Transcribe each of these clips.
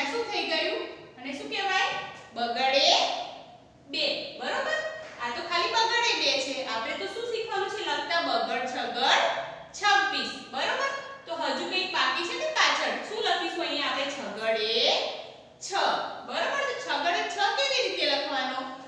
ત્યાં શું થઈ ગયું? અને શું કહેવાય? બગડે બે. બરોબર? આ તો ખાલી બગડે બે છે. આપણે તો શું શીખવાનું છે? લખતા બગડ, છગડ 26 બરોબર? તો હજુ કંઈ બાકી છે ને પાછળ? શું લખીશું અહીંયા આપણે? છગડે 6 બરોબર? તો છગડે 6 કેવી રીતે લખવાનો?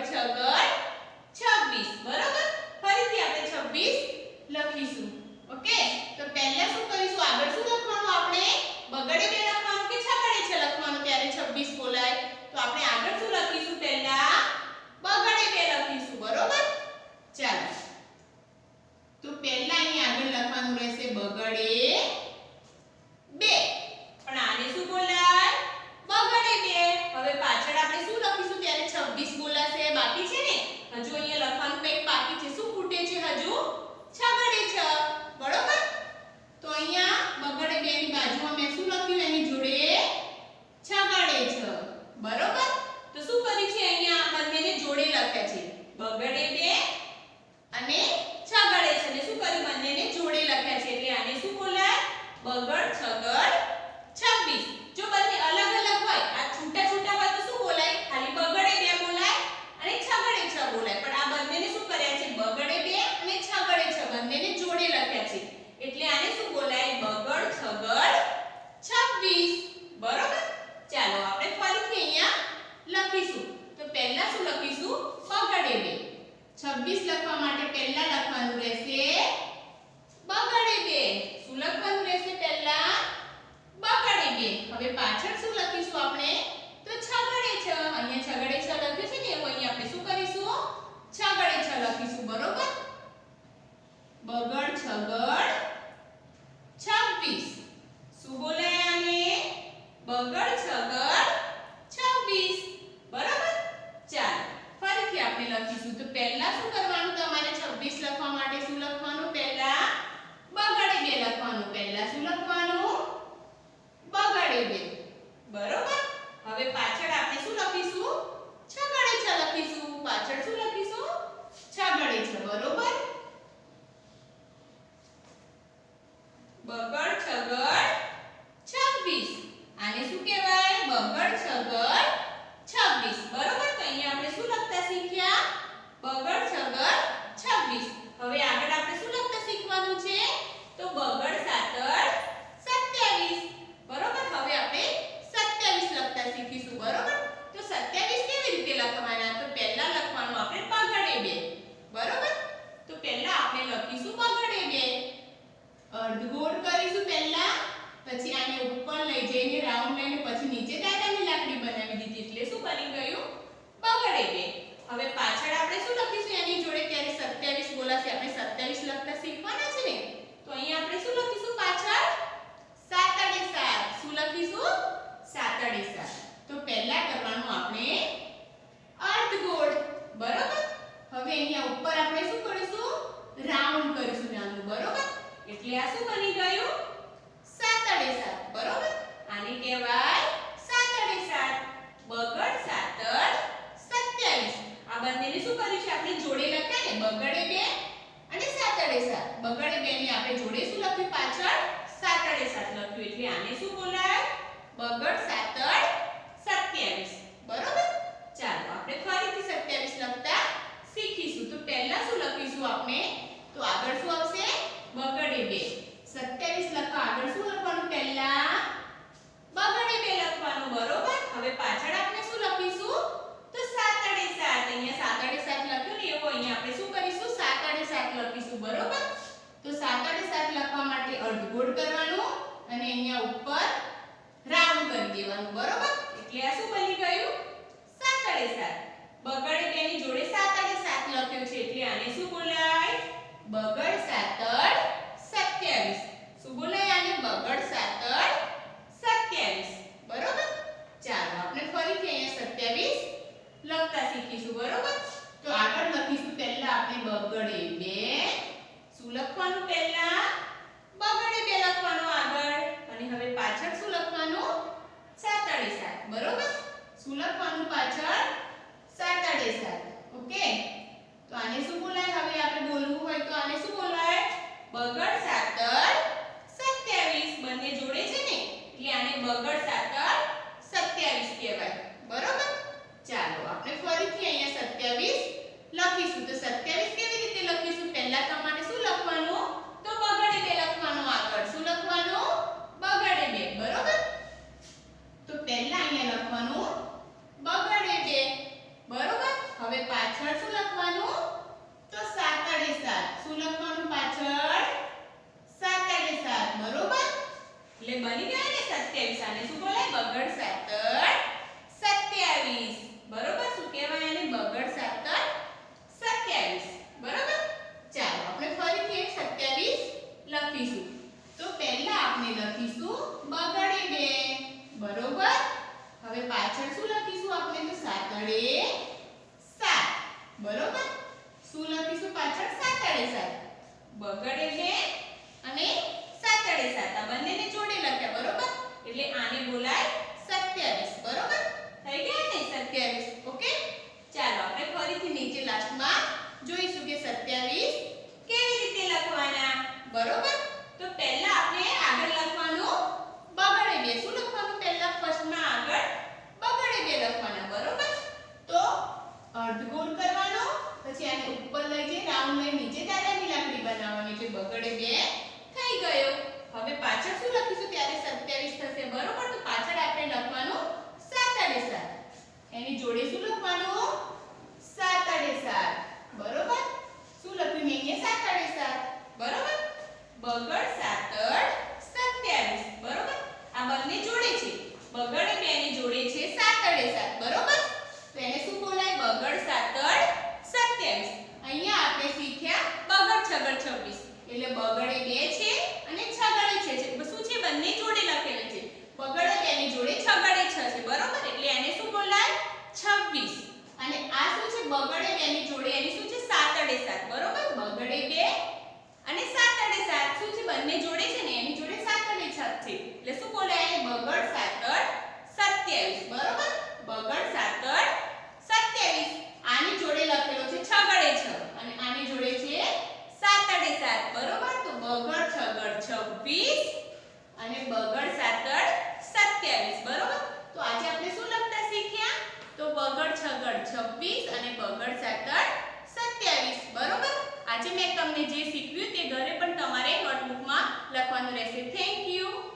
છગડ છગડ છવ્વીસ, બરોબર? ફરીથી આપણે છવ્વીસ લખીશું. ઓકે? તો પહેલા શું કરીશું? આગળ શું લખવાનું આપણે? બગડે બે લખવાનું કે છગડે છે લખવાનું? ત્યારે છવ્વીસ બોલાય. તો આપણે આગળ શું લખીશું પહેલા? બગડે બે લખીશું, બરોબર? ચાલો. તો પહેલા અહીં આગળ લખવાનું રહેશે બગડે 26 લખવા માટે પહેલા લખવાનું રહેશે બગડે બે. શું લખવાનું રહેશે પહેલા? બગડે બે. હવે પાછળ શું લખીશું આપણે? તો છગડે છ. અહીંયા છગડે છ લખ્યું છે ને, એવું અહીંયા આપણે શું કરીશું? છગડે છ લખીશું, બરોબર? બગડ, છગડ બગડ સગર 26 હવે આગળ આપણે શું લખતા શીખવાનું છે? તો બગડ સાતર 27 બરોબર? હવે આપણે 27 લખતા શીખીશું. બરોબર? તો 27 કેવી રીતે લખવાના? તો પહેલા લખવાનું આપણે પગડે બે. બરોબર? તો પહેલા આપણે લખીશું પગડે બે. અર્ધગોળ કરીશું પહેલા. પછી આને ઉપર લઈ જઈને રાઉન્ડ લઈને પછી નીચે દાદાની લાકડી બનાવી દીધી. એટલે શું બની ગયું? બગડે બે. હવે પાછળ આપણે શું લખીશું? એની જોડે ત્યારે 27 બોલાશે, આપણે 27 લખતા શીખવાના છે ને? તો અહીંયા આપણે શું લખીશું પાછળ સાતડે સાત શું લખીશું સાતડે સાત તો પહેલા કરવાનું આપણે અર્ધગોળ બરોબર હવે અહીંયા ઉપર આપણે શું કરીશું રાઉન્ડ કરીશું નાનું બરોબર એટલે આ શું બની ગયું સાતડે સાત બરોબર આને કહેવાય સાતડે સાત બગડ સાતડ સત્યાવીસ આ બંનેને શું કર્યું છે આપણે જોડે લખ્યા ને બગડે બે અને સાતડે સાત. બગડે બે ની આપણે જોડે શું લખ્યું? પાછળ સાતડે સાત લખ્યું. એટલે આને શું બોલાય? બગડ, સાતડ, સત્યાવીસ. બરોબર? ચાલો, આપણે ફરીથી સત્યાવીસ લખતા શીખીશું. તો પહેલા શું લખીશું આપણે? તો આગળ શું આવશે? બગડે બે. સત્યાવીસ લખવા આગળ શું લખવાનું પહેલા? બગડે બે લખવાનું. બરોબર? હવે પાછળ આપણે શું લખીશું તો સાતડે સાત અહીંયા સાતડે સાત લખ્યું ને એવું અહીંયા આપણે શું કરીશું સાતડે સાત લખીશું બરોબર તો સાતડે સાત લખવા અર્ધગોળ કરવાનું અને અહીંયા ઉપર રાઉન્ડ કરી દેવાનું, બરોબર? એટલે આ શું બની ગયું? સાતડે સાત. બગડે તેની જોડે સાતડે સાત લખ્યું છે, એટલે આને શું બોલાય? બગડ સાતડ સત્યાવીસ. શું બોલાય આને? બગડ સાતડ સત્યાવીસ. બરોબર ચાલો આપણે ફરીથી અહીંયા સત્યાવીસ લખતા શીખીશું બરોબર તો આગળ લખીશું પહેલા આપણે બગડે બે શું લખવાનું પહેલા બગડે બે લખવાનું આગળ અને હવે પાછળ શું લખવાનું સાતડે સાત બરોબર શું લખવાનું પાછળ સાતડે સાત ઓકે તો આને શું બોલાય હવે આપણે બોલવું હોય તો આને શું બોલાય બગડ સાતડ સત્યાવીસ બંને જોડે છે ને એટલે આને બગડ સાતડ સત્યાવીસ કહેવાય બરોબર ચાલો આપણે ફરીથી અહીંયા સત્યાવીસ લખીશું તો સત્યાવીસ કેવી રીતે લખીશું પહેલા તમારે શું લખવાનું તો બગડે બે લખવાનું આગળ શું લખવાનું બગડે બે બરોબર તો પહેલા અહીંયા લખવાનું બગડે બે બરોબર હવે પાછળ શું લખવાનું તો સાતડે સાત શું લખવાનું પાછળ સાતડે સાત બરોબર એટલે 27 આને શું બોલે? બગડ સાતર સત્યાવીસ. બરોબર? શું કહેવાય આને બગડ સાતર સત્યાવીસ. બરોબર? ચાલો, આપણે ફરીથી સત્યાવીસ લખીશું. તો પહેલા આપણે લખીશું બગડે બરોબર? હવે પાછળ શું લખીશું આપણે? તો સાતડે સાત. બરોબર? શું લખીશું પાછળ? સાતડે સાત. બગડે બે અને સાતડે સાત. આ બંનેને જોડે લખ્યા, બરોબર? એટલે આને બોલાય સત્યાવીસ બરોબર? થઈ ગયા ને સત્યાવીસ? છવ્વીસ અને બગડ સાતળ સત્યાવીસ, બરોબર? તો આજે આપણે શું લખતા શીખ્યા? તો બગડ, છગડ છવ્વીસ અને બગડ સાતળ સત્યાવીસ, બરોબર? આજે મેં તમને જે શીખવ્યું તે ઘરે પણ તમારે નોટબુકમાં લખવાનું રહેશે. Thank you